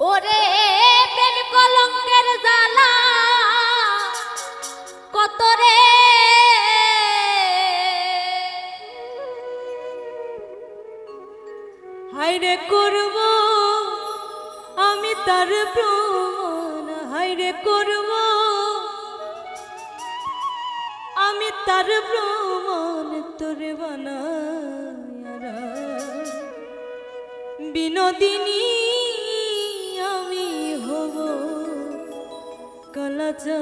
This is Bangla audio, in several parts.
ওরে প্রেম কলঙ্কের জ্বালা, কত রে? হাইরে করব আমি তার প্রমাণ হাইরে করব আমি তার প্রমাণ, তোর বানায়ারা বিনোদিনী কালাচা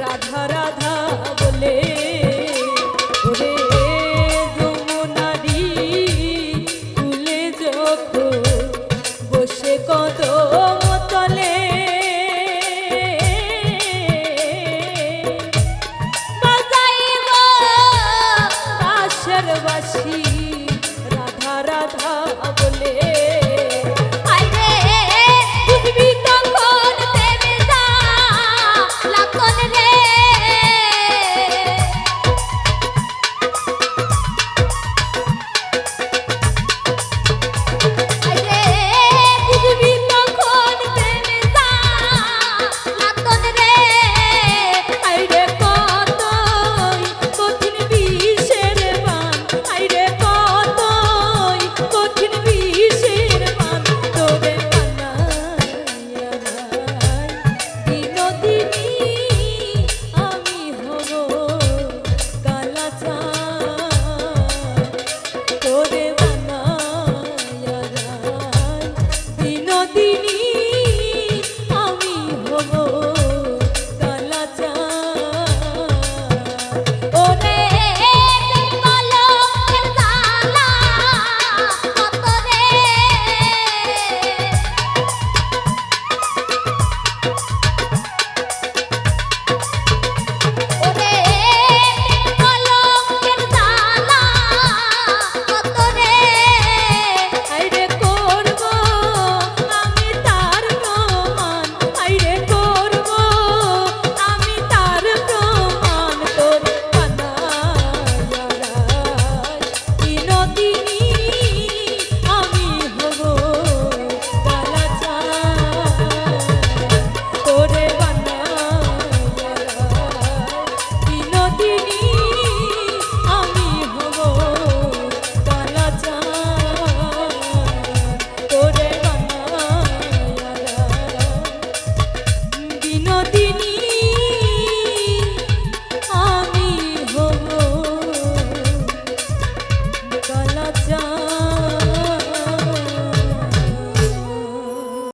রাধা রাধা।